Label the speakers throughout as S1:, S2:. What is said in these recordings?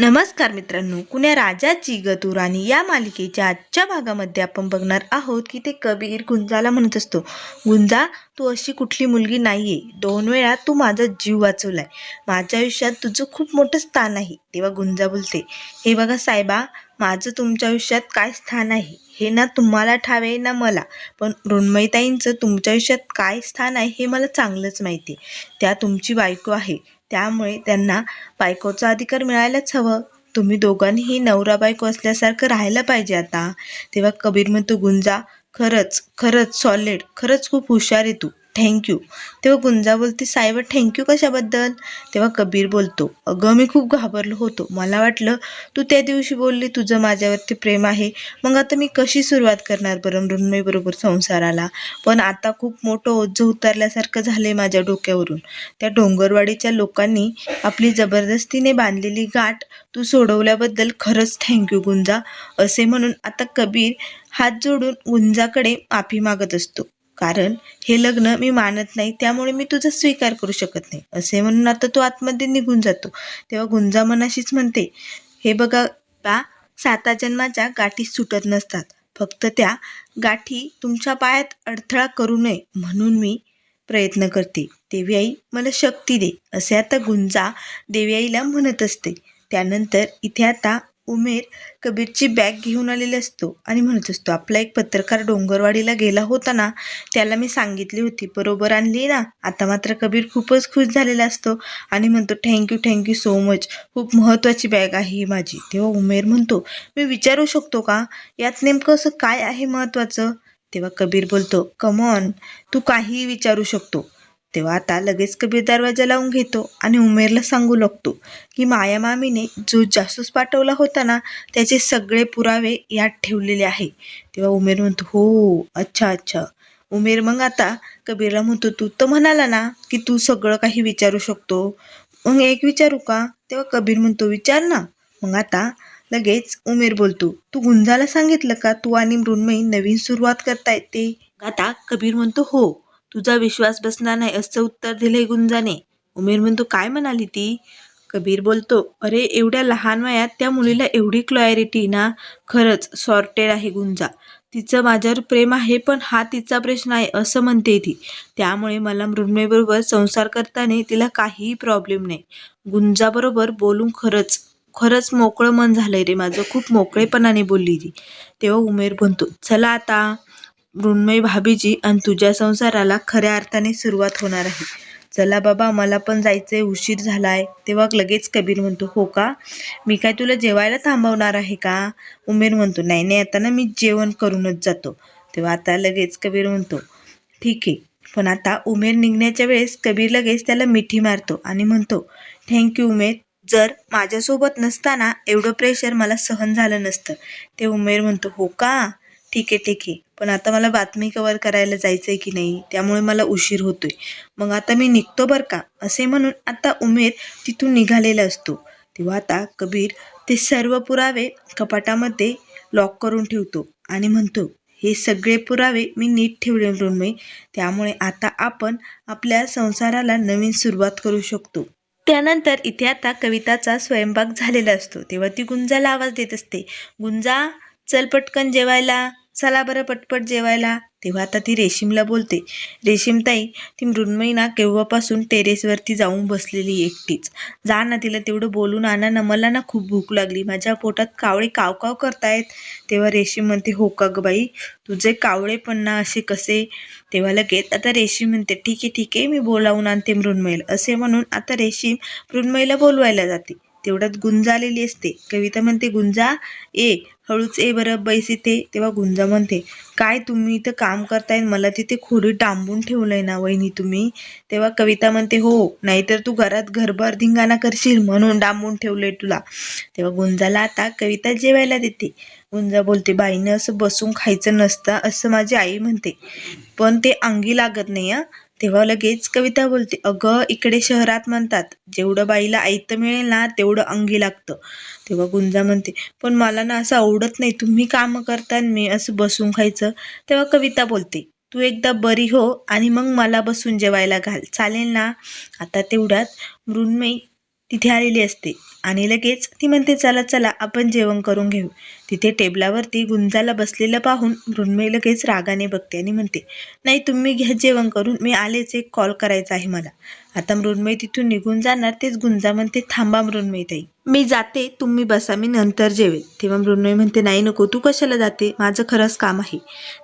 S1: नमस्कार मित्रांनो कुण्या राजाची गतुराणी या मालिकेच्या आजच्या भागामध्ये आपण बघणार आहोत की ते कबीर गुंजाला म्हणत असतो. गुंजा तू अशी कुठली मुलगी नाहीये. दोन वेळा तू माझा जीव वाचवलाय. माझ्या आयुष्यात तुझं खूप मोठं स्थान आहे तेव्हा गुंजा बोलते. हे बघा साहेबा माझं तुमच्या आयुष्यात काय स्थान आहे? हे ना तुम्हाला ठावे ना मला. पण मृण्मयताईंचं तुमच्या आयुष्यात काय स्थान आहे हे मला चांगलंच माहिती आहे. त्या तुमची बायको आहे. त्यामुळे त्यांना बायकोचा अधिकार मिळायलाच हवं. तुम्ही दोघांनीही नवरा बायको असल्यासारखं राहायला पाहिजे आता. तेव्हा कबीर म्हणतो गुंजा खरंच खरंच सॉलिड खरंच खूप हुशार आहे तू. थँक्यू तेव्हा गुंजा बोलते साहेब थँक्यू कशाबद्दल? तेव्हा कबीर बोलतो अगं मी खूप घाबरलो होतो. मला वाटलं तू त्या दिवशी बोलली तुझं माझ्यावरती प्रेम आहे. मग आता मी कशी सुरुवात करणार बरं मृण्मयीबरोबर संसाराला? पण आता खूप मोठं ओझं उतरल्यासारखं झालंय माझ्या डोक्यावरून. त्या डोंगरवाडीच्या लोकांनी आपली जबरदस्तीने बांधलेली गाठ तू सोडवल्याबद्दल खरंच थँक्यू गुंजा. असे म्हणून आता कबीर हात जोडून गुंजाकडे माफी मागत असतो. कारण हे लग्न मी मानत नाही त्यामुळे मी तुझा स्वीकार करू शकत नाही. असे म्हणून आता तो आतमध्ये निघून जातो. तेव्हा गुंजा मनाशीच म्हणते हे बघा बा साता जन्माच्या गाठी सुटत नसतात. फक्त त्या गाठी तुमच्या पायात अडथळा करू नये म्हणून मी प्रयत्न करते. देवी आई मला शक्ती दे. असे आता गुंजा देवी आईला म्हणत असते. त्यानंतर इथे आता उमेर कबीरची बॅग घेऊन आलेला असतो आणि म्हणत असतो आपला एक पत्रकार डोंगरवाडीला गेला होता ना त्याला मी सांगितली होती. बरोबर आणली ना? आता मात्र कबीर खूपच खुश झालेला असतो आणि म्हणतो थँक्यू थँक्यू सो मच खूप महत्त्वाची बॅग आहे ही माझी. तेव्हा उमेर म्हणतो मी विचारू शकतो का? यात नेमकं असं काय आहे महत्त्वाचं? तेव्हा कबीर बोलतो कमॉन तू काहीही विचारू शकतो. तेव्हा आता लगेच कबीर दरवाजा लावून घेतो आणि उमेरला सांगू लागतो की माया मामीने जो जासूस पाठवला होता ना त्याचे सगळे पुरावे यात ठेवलेले आहे. तेव्हा उमेर म्हणतो हो अच्छा अच्छा. उमेर मग आता कबीरला म्हणतो तू तर म्हणाला ना की तू सगळं काही विचारू शकतो. मग एक विचारू का? तेव्हा कबीर म्हणतो विचार ना. मग आता लगेच उमेर बोलतो तू गुंजाला सांगितलं का? तू आणि मृण्मयी नवीन सुरुवात करतायत ते? आता कबीर म्हणतो हो. तुझा विश्वास बसणार नाही असं उत्तर दिलंय गुंजाने. उमेर म्हणतो काय म्हणाली ती? कबीर बोलतो अरे एवढ्या लहान वयात त्या मुलीला एवढी क्लॅरिटी ना? खरंच सॉर्टेड आहे गुंजा. तिचं माझ्यावर प्रेम आहे पण हा तिचा प्रश्न आहे असं म्हणते ती. त्यामुळे मला मृण्मयबरोबर संसार करताना तिला काहीही प्रॉब्लेम नाही. गुंजाबरोबर बोलून खरंच खरंच मोकळं मन झालंय रे माझं. खूप मोकळेपणाने बोलली ती. तेव्हा उमेर म्हणतो चला आता. मृण्मयी भाभीजी आणि तुझ्या संसाराला खऱ्या अर्थाने सुरुवात होणार आहे. चला बाबा मला पण जायचंय उशीर झालाय. तेव्हा लगेच कबीर म्हणतो हो का? मी काय तुला जेवायला थांबवणार आहे का? उमेर म्हणतो नाही नाही आता ना मी जेवण करूनच जातो. तेव्हा आता लगेच कबीर म्हणतो ठीक आहे. पण आता उमेर निघण्याच्या वेळेस कबीर लगेच त्याला मिठी मारतो आणि म्हणतो थँक्यू उमेर. जर माझ्यासोबत नसताना एवढं प्रेशर मला सहन झालं नसतं. ते उमेर म्हणतो हो का? ठीक आहे ठीक आहे. पण आता मला बातमी कवर करायला जायचं आहे की नाही त्यामुळे मला उशीर होतोय. मग आता मी निघतो बरं का? असे म्हणून आता उमेर तिथून निघालेला असतो. तेव्हा आता कबीर ते सर्व पुरावे कपाटामध्ये लॉक करून ठेवतो आणि म्हणतो हे सगळे पुरावे मी नीट ठेवले मृण्मयी त्यामुळे आता आपण आपल्या संसाराला नवीन सुरुवात करू शकतो. त्यानंतर इथे आता कविताचा स्वयंपाक झालेला असतो. तेव्हा ती गुंजाला आवाज देत असते. गुंजा चल पटकन जेवायला. चला बरं पटपट जेवायला. तेव्हा आता ती रेशीमला बोलते. रेशीमताई ती मृण्मयी ना केव्हापासून टेरेसवरती जाऊन बसलेली एकटीच. जा ना तिला तेवढं बोलून आणा ना. मला ना खूप भूक लागली. माझ्या पोटात कावळे काव काव करतायत. तेव्हा रेशीम म्हणते हो का ग बाई? तुझे कावळे पण ना असे कसे? तेव्हा लगेच आता रेशीम म्हणते ठीक आहे ठीक आहे. मी बोलावून आणते मृण्मयीला असे म्हणून आता रेशीम मृण्मयीला बोलवायला जाते. तेवढ्यात गुंजा आलेली असते. कविता म्हणते गुंजा ए हळूच ए बरं बैस इथे. तेव्हा गुंजा म्हणते काय तुम्ही इथं काम करताय? मला तिथे खोडी डांबून ठेवलंय ना वहिनी तुम्ही. तेव्हा कविता म्हणते हो नाहीतर तू घरात घरभर धिंगाणा करशील म्हणून डांबून ठेवलंय तुला. तेव्हा गुंजाला आता कविता जेवायला देते. गुंजा बोलते बाईनं असं बसून खायचं नसतं असं माझी आई म्हणते. पण ते अंगी लागत नाही तेव्हा लगेच कविता बोलते अगं इकडे शहरात म्हणतात जेवढं बाईला ऐतं मिळेल ना तेवढं अंगी लागतं. तेव्हा गुंजा म्हणते पण मला ना असं आवडत नाही तुम्ही कामं करता मी असं बसून खायचं. तेव्हा कविता बोलते तू एकदा बरी हो आणि मग मला बसून जेवायला घाल चालेल ना? आता तेवढ्यात मृण्मयी तिथे आलेली असते. आणि लगेच ती म्हणते चला चला आपण जेवण करून घेऊ. तिथे टेबलावरती गुंजाला बसलेलं पाहून मृण्मयी लगेच रागाने बघते आणि म्हणते नाही तुम्ही घ्या जेवण करून मी आलेच एक कॉल करायचा आहे मला. आता मृण्मयी तिथून निघून जाणार तेच गुंजा म्हणते थांबा मृण्मयी ताई मी जाते तुम्ही बसा मी नंतर जेवेल तेव्हा मृण्मयी म्हणते नाही नको तू कशाला जाते? माझं खरंच काम आहे.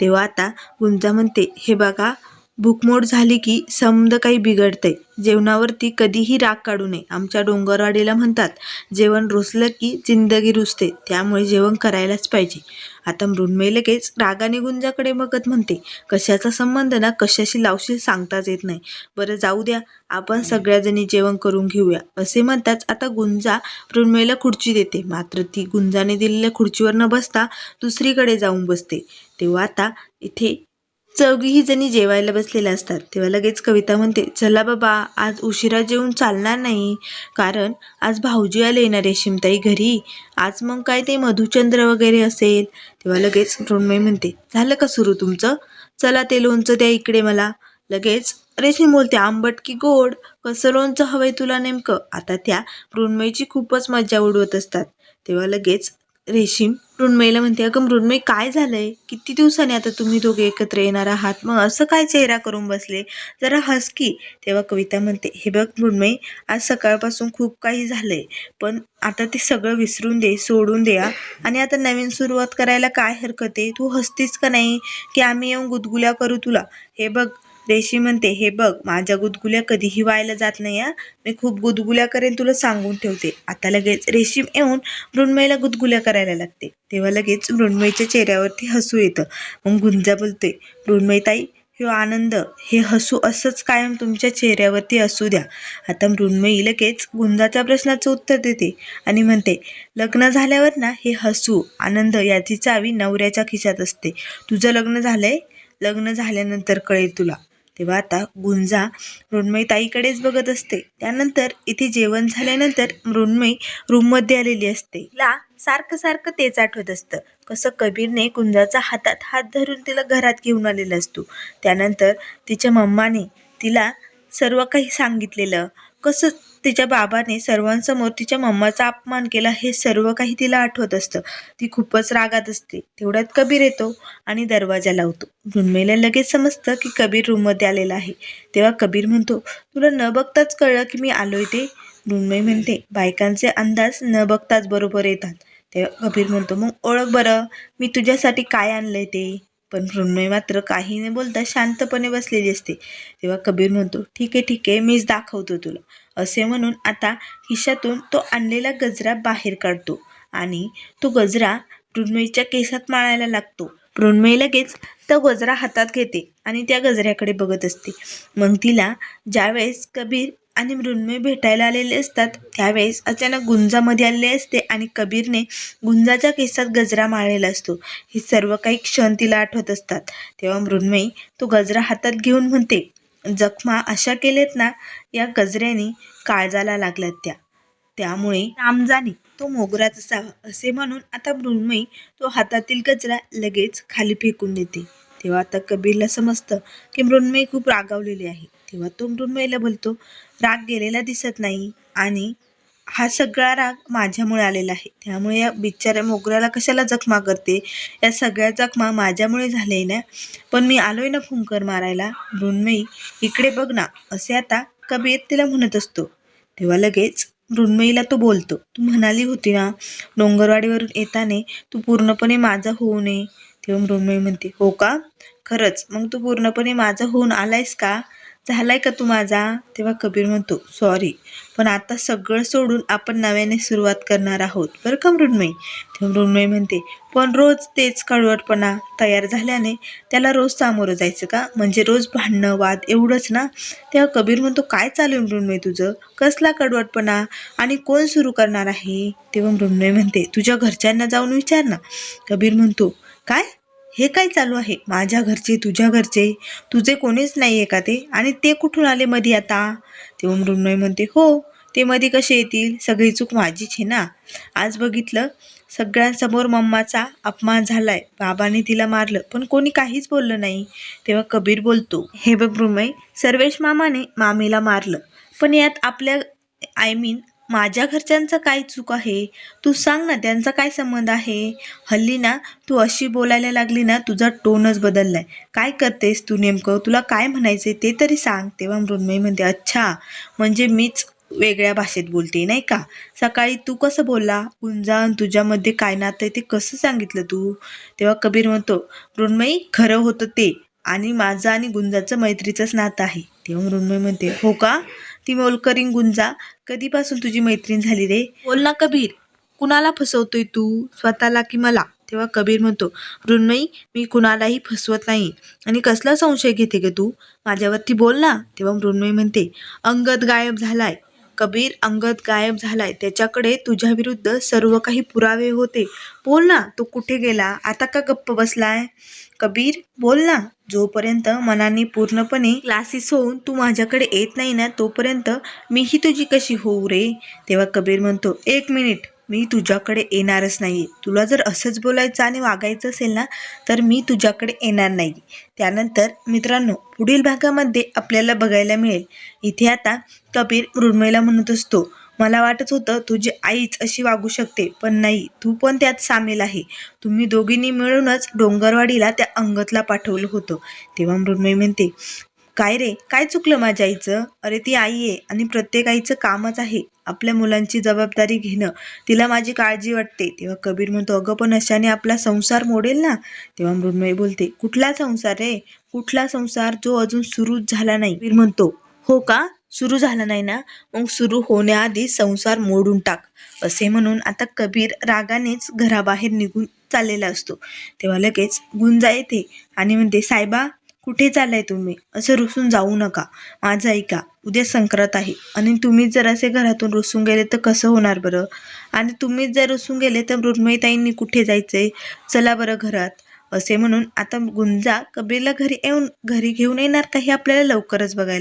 S1: तेव्हा आता गुंजा म्हणते हे बघा भूकमोड झाली की समद काही बिघडते. जेवणावरती कधीही राग काढू नये. आमच्या डोंगरवाडीला म्हणतात जेवण रुसलं की जिंदगी रुसते. त्यामुळे जेवण करायलाच पाहिजे. आता मृण्मयी लगेच रागाने गुंजाकडे बघत म्हणते कशाचा संबंध ना कशाशी लावशील सांगताच येत नाही. बरं जाऊ द्या आपण सगळ्याजणी जेवण करून घेऊया. असे म्हणताच आता गुंजा मृण्मयीला खुर्ची देते. मात्र ती गुंजाने दिलेल्या खुर्चीवर न बसता दुसरीकडे जाऊन बसते. तेव्हा आता इथे चौघीही जणी जेवायला बसलेल्या असतात. तेव्हा लगेच कविता म्हणते चला बाबा आज उशिरा जेवून चालणार नाही. कारण आज भाऊजी आले ना रेशीमताई घरी. आज मग काय ते मधुचंद्र वगैरे असेल. तेव्हा लगेच मृण्मयी म्हणते झालं का सुरू तुमचं? चला ते लोणचं द्या इकडे मला. लगेच रेशीम बोलते आंबट की गोड? कसं लोणचं हवंय तुला नेमकं? आता त्या मृण्मयीची खूपच मजा उडवत असतात. तेव्हा लगेच रेशीम. मृण्मयीला म्हणते अगं मृण्मयी काय झालंय? किती दिवसांनी आता तुम्ही दोघे एकत्र येणार आहात? मग असं काय चेहरा करून बसले? जरा हस की. तेव्हा कविता म्हणते हे बघ मृण्मयी आज सकाळपासून खूप काही झालंय पण आता ते सगळं विसरून दे सोडून द्या. आणि आता नवीन सुरुवात करायला काय हरकत आहे? तू हसतीस का नाही? की आम्ही येऊन गुदगुल्या करू तुला? हे बघ रेशी म्हणते हे बघ माझ्या गुदगुल्या कधीही व्हायला जात नाही हा. मी खूप गुदगुल्या करेन तुला सांगून ठेवते. आता लगेच रेशीम येऊन मृण्मयीला गुदगुल्या करायला लागते. तेव्हा लगेच मृण्मयीच्या चेहऱ्यावरती हसू येतं. मग गुंजा बोलते मृण्मयीताई ताई आनंद हे हसू असंच कायम तुमच्या चेहऱ्यावरती असू द्या. आता मृण्मयी लगेच गुंजाच्या प्रश्नाचं उत्तर देते आणि म्हणते लग्न झाल्यावर ना हे हसू आनंद याची चावी नवऱ्याच्या खिशात असते. तुझं लग्न झालंय? लग्न झाल्यानंतर कळेल तुला. तेव्हा आता गुंजा मृण्मयी ताईकडेच बघत असते. त्यानंतर इथे जेवण झाल्यानंतर मृण्मयी रूममध्ये आलेली असते. तिला सारखं सारखं तेच आठवत असतं. कसं कबीरने गुंजाचा हातात हात धरून तिला घरात घेऊन आलेला असतो. त्यानंतर तिच्या मम्माने तिला सर्व काही सांगितलेलं. कसं तिच्या बाबाने सर्वांसमोर तिच्या मम्माचा अपमान केला हे सर्व काही तिला आठवत असतं. ती खूपच रागात असते. तेवढ्यात कबीर येतो आणि दरवाजा लावतो. मृण्मयीला लगेच समजतं की कबीर रूममध्ये आलेला आहे. तेव्हा कबीर म्हणतो तुला न बघताच कळलं की मी आलो ते? मृण्मयी म्हणते बायकांचे अंदाज न बघताच बरोबर येतात. तेव्हा कबीर म्हणतो मग ओळख बरं मी तुझ्यासाठी काय आणलंय ते? पण मृण्मयी मात्र काही न बोलता शांतपणे बसलेली असते. तेव्हा कबीर म्हणतो ठीक आहे ठीक आहे मीच दाखवतो तुला. असे म्हणून आता खिशातून तो आणलेला गजरा बाहेर काढतो आणि तो गजरा मृण्मयीच्या केसात माळायला लागतो. मृण्मयी लगेच तो गजरा हातात घेते आणि त्या गजऱ्याकडे बघत असते. मग तिला ज्यावेळेस कबीर आणि मृण्मयी भेटायला आलेले असतात. त्यावेळेस अचानक गुंजामध्ये आलेले असते आणि कबीरने गुंजाच्या केसात गजरा माळलेला असतो. हे सर्व काही क्षण तिला आठवत असतात. तेव्हा मृण्मयी तो गजरा हातात घेऊन म्हणते जखमा अशा केलेत ना या गजऱ्याने काळजाला लागल्यात त्या. त्यामुळे रामजाने तो मोगराच असावा असे म्हणून आता मृण्मयी तो हातातील गजरा लगेच खाली फेकून देते. तेव्हा आता कबीरला समजतं की मृण्मयी खूप रागावलेली आहे. तेव्हा तो मृण्मयीला बोलतो. राग गेलेला दिसत नाही आणि हा सगळा राग माझ्यामुळे आलेला आहे. त्यामुळे या बिचाऱ्या मोगऱ्याला कशाला जखमा करते? या सगळ्या जखमा माझ्यामुळे झालेल्या पण मी आलोय ना फुंकर मारायला? मृण्मयी इकडे बघ ना असे आता कबीर तिला म्हणत असतो. तेव्हा लगेच मृण्मयीला तो बोलतो. तू म्हणाली होती ना डोंगरवाडीवरून येताने तू पूर्णपणे माझा होऊ नये. तेव्हा मृण्मयी म्हणते हो का? खरंच? मग तू पूर्णपणे माझा होऊन आलायस का? झालाय का तू माझा? तेव्हा कबीर म्हणतो सॉरी पण आता सगळं सोडून आपण नव्याने सुरुवात करणार आहोत. बरं का मृण्मयी? तेव्हा मृण्मयी म्हणते पण रोज तेच कडवटपणा तयार झाल्याने त्याला रोज सामोरं जायचं का? म्हणजे रोज भांडणं वाद एवढंच ना? तेव्हा कबीर म्हणतो काय चालू आहे मृण्मयी तुझं? कसला कडवटपणा आणि कोण सुरू करणार आहे? तेव्हा मृण्मयी म्हणते तुझ्या घरच्यांना जाऊन विचार ना. कबीर म्हणतो काय? हे काय चालू आहे? माझ्या घरचे तुझ्या घरचे? तुझे कोणीच नाही आहे का ते? आणि ते कुठून आले मध्ये आता? तेव्हा मृण्मय म्हणते हो ते मध्ये कसे येतील? सगळी चूक माझीच आहे ना? आज बघितलं सगळ्यांसमोर मम्माचा अपमान झालाय. बाबाने तिला मारलं पण कोणी काहीच बोललं नाही. तेव्हा कबीर बोलतो हे बघ मृण्मय सर्वेश मामाने मामीला मारलं. पण यात आपल्या आय मीन माझ्या घरच्यांचं काय चूक आहे? तू सांग ना त्यांचा काय संबंध आहे? हल्ली ना तू अशी बोलायला लागली ना तुझा टोनच बदललाय. काय करतेस तू नेमकं? तुला काय म्हणायचंय ते तरी सांग. तेव्हा मृण्मयी म्हणते अच्छा म्हणजे मीच वेगळ्या भाषेत बोलते नाही का? सकाळी तू कसं बोलला? गुंजा तुझ्यामध्ये काय नातं आहे ते कसं सांगितलं तू? तेव्हा कबीर म्हणतो मृण्मयी खरं होतं ते. आणि माझं आणि गुंजाचं मैत्रीचंच नातं आहे. तेव्हा मृण्मयी म्हणते हो का? ती मोलकरीण गुंजा कधीपासून तुझी मैत्रीण झाली रे? बोल ना कबीर. कुणाला फसवतोय तू? स्वतःला की मला? तेव्हा कबीर म्हणतो मृण्मयी मी कुणालाही फसवत नाही. आणि कसला संशय घेते ग तू? माझ्यावरती बोल ना. तेव्हा मृण्मयी म्हणते अंगद गायब झालाय. कबीर अंगद गायब झालाय. त्याच्याकडे तुझ्याविरुद्ध सर्व काही पुरावे होते. बोल ना तो कुठे गेला? आता का गप्प बसलाय? कबीर बोल ना. जोपर्यंत मनाने पूर्णपणे क्लासेस होऊन तू माझ्याकडे येत नाही ना तोपर्यंत मीही तुझी कशी होऊ रे? तेव्हा कबीर म्हणतो एक मिनिट मी तुझ्याकडे येणारच नाही तुला जर असंच बोलायचं आणि वागायचं असेल ना तर मी तुझ्याकडे येणार नाही. त्यानंतर मित्रांनो पुढील भागामध्ये आपल्याला बघायला मिळेल. इथे आता कबीर मृण्मयला म्हणत असतो मला वाटत होतं तुझी आईच अशी वागू शकते पण नाही तू पण त्यात सामील आहे. तुम्ही दोघींनी मिळूनच डोंगरवाडीला त्या अंगतला पाठवलं होतं. तेव्हा मृण्मयी म्हणते काय रे काय चुकलं माझ्या आईचं? अरे ती आई आहे आणि प्रत्येक आईचं कामच आहे आपल्या मुलांची जबाबदारी घेणं. तिला माझी काळजी वाटते. तेव्हा कबीर म्हणतो अगं पण अशाने आपला संसार मोडेल ना? तेव्हा मृण्मयी बोलते कुठला संसार रे? कुठला संसार जो अजून सुरूच झाला नाही? कबीर म्हणतो हो का? सुरू झालं नाही ना मग सुरू होण्याआधी संसार मोडून टाक. असे म्हणून आता कबीर रागानेच घराबाहेर निघून चाललेला असतो. तेव्हा लगेच गुंजा येते आणि म्हणते साहेबा कुठे चाललाय तुम्ही? असं रुसून जाऊ नका. माझं ऐका उद्या संक्रांत आहे आणि तुम्हीच जर असे घरातून रुसून गेले तर कसं होणार बरं? आणि तुम्हीच जर रुसून गेले तर मृण्मयताईंनी कुठे जायचंय? चला बरं घरात. असे म्हणून आता गुंजा कबीरला घरी येऊन घरी घेऊन येणार का हे आपल्याला लवकरच बघायला